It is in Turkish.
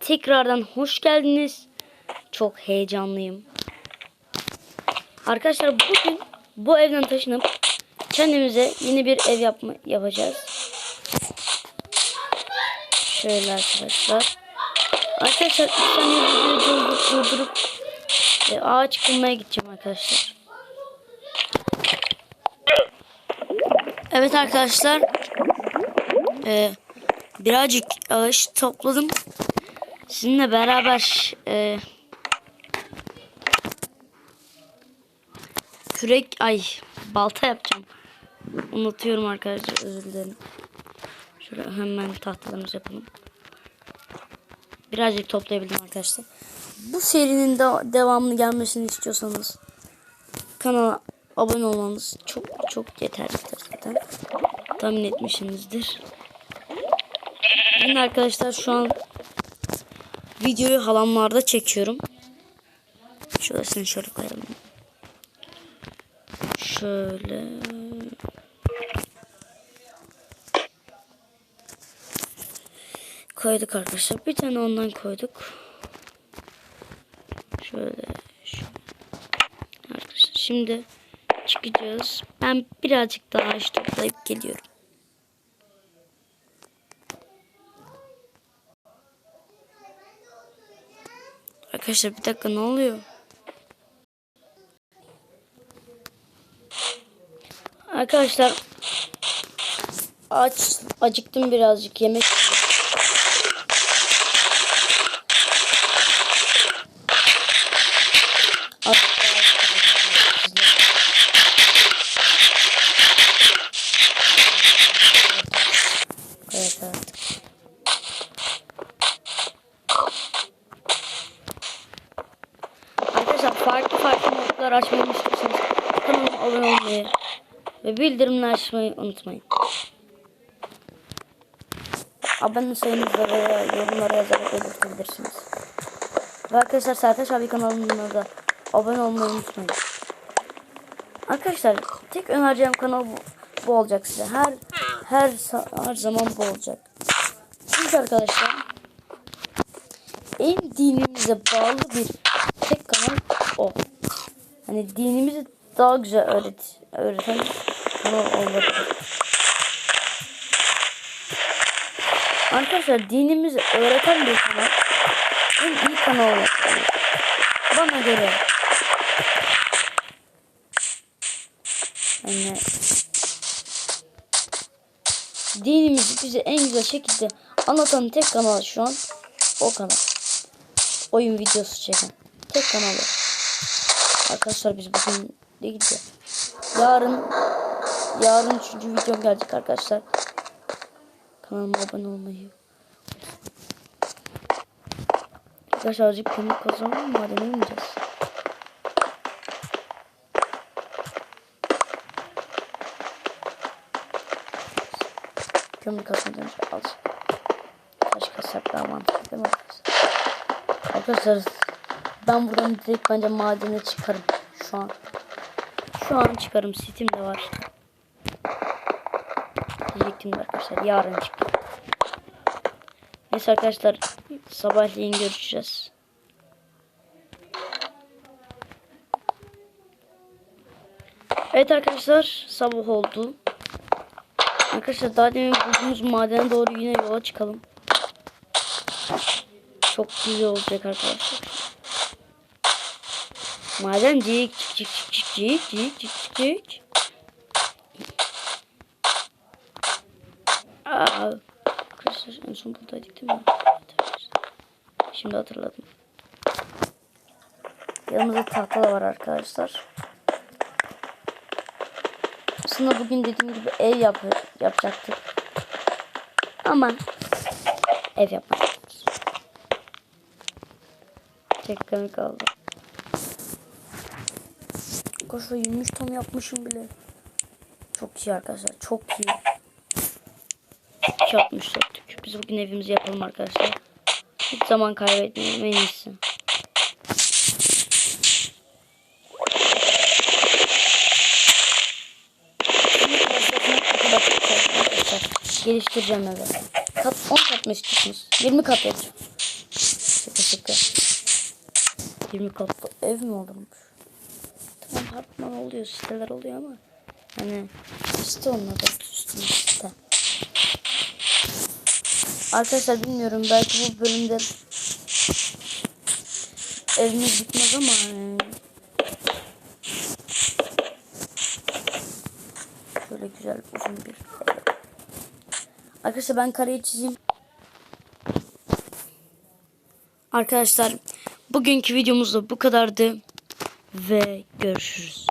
Tekrardan hoş geldiniz. Çok heyecanlıyım. Arkadaşlar bugün bu evden taşınıp kendimize yeni bir ev yapma yapacağız. Şöyle arkadaşlar. Arkadaşlar bir tane videoyu durdurup, durdurup e, ağaç bulmaya gideceğim arkadaşlar. Evet arkadaşlar. E, birazcık ağaç topladım. Sizinle beraber e, kürek ay balta yapacağım. Unutuyorum arkadaşlar özür dilerim. Şöyle hemen tahtalarımızı yapalım. Birazcık toplayabildim arkadaşlar. Bu serinin de devamlı gelmesini istiyorsanız kanala abone olmanız çok çok yeterlidir zaten. Tahmin etmişsinizdir. Bugün arkadaşlar şu an videoyu halamlarda çekiyorum. Şurasını şöyle koyalım. Şöyle. Koyduk arkadaşlar. Bir tane ondan koyduk. Şöyle. Arkadaşlar şimdi çıkacağız. Ben birazcık daha ağaç toplayıp geliyorum. Arkadaşlar bir dakika ne oluyor? Arkadaşlar aç acıktım birazcık yemek. Evet evet. Arkadaşlar farklı farklı modlar açmayı istiyorsanız kanalıma abone olmayı ve bildirimleri açmayı unutmayın. Abone sayınızla veya yorumlara yazarak belirtebilirsiniz. Ve arkadaşlar Sertaç abi kanalına da abone olmayı unutmayın. Arkadaşlar tek önereceğim kanal bu, bu olacak size. Her her her zaman bu olacak. Çünkü arkadaşlar en dinimize bağlı bir tek kanal o. Hani dinimizi daha güzel öğret öğreten kanal olabilir. Arkadaşlar dinimizi öğreten bir kanal en iyi kanal. Bana göre. Yani dinimizi bize en güzel şekilde anlatan tek kanal şu an o kanal. Oyun videosu çeken tek kanalı. Arkadaşlar biz bugün değil de yarın yarın üçüncü videom gelecek arkadaşlar. Kanalıma abone olmayı. Arkadaşlar azıcık kömür kazanalım mı? Madene ineceğiz. Kazandan önce az. Taş kasak daha mantıklı değil mi arkadaşlar? Arkadaşlar ben buradan direkt bence madene çıkarım şu an. Şu an çıkarım. Steam'de var. Diyecektim arkadaşlar. Yarın çıkıyor. Neyse arkadaşlar. Sabahleyin görüşeceğiz. Evet arkadaşlar. Sabah oldu. Arkadaşlar daha demin bulduğumuz madene doğru yine yola çıkalım. Çok güzel olacak arkadaşlar. Madencik cik cik cik cik cik cik. Aa, arkadaşlar en son buradaydık değil mi? Şimdi hatırladım. Yanımızda tahta da var arkadaşlar. Aslında bugün dediğim gibi ev yap yapacaktık. Ama ev yapmadık. Tek kaldı. Arkadaşlar 23 tam yapmışım bile. Çok iyi arkadaşlar. Çok iyi. 2.64'lük. Biz bugün evimizi yapalım arkadaşlar. Hiç zaman kaybetmeyelim en iyisi. Geliştireceğim evi. Kat 10 kat mı istiyorsunuz? 20 kat yapacağım. şaka. 20 katlı ev mi olurmuş? Apartman oluyor, siteler oluyor ama hani site onun adı üstünde site. Arkadaşlar bilmiyorum belki bu bölümde evimiz bitmez ama e, şöyle güzel uzun bir. Arkadaşlar ben kareyi çizeyim. Arkadaşlar bugünkü videomuz da bu kadardı ve görüşürüz.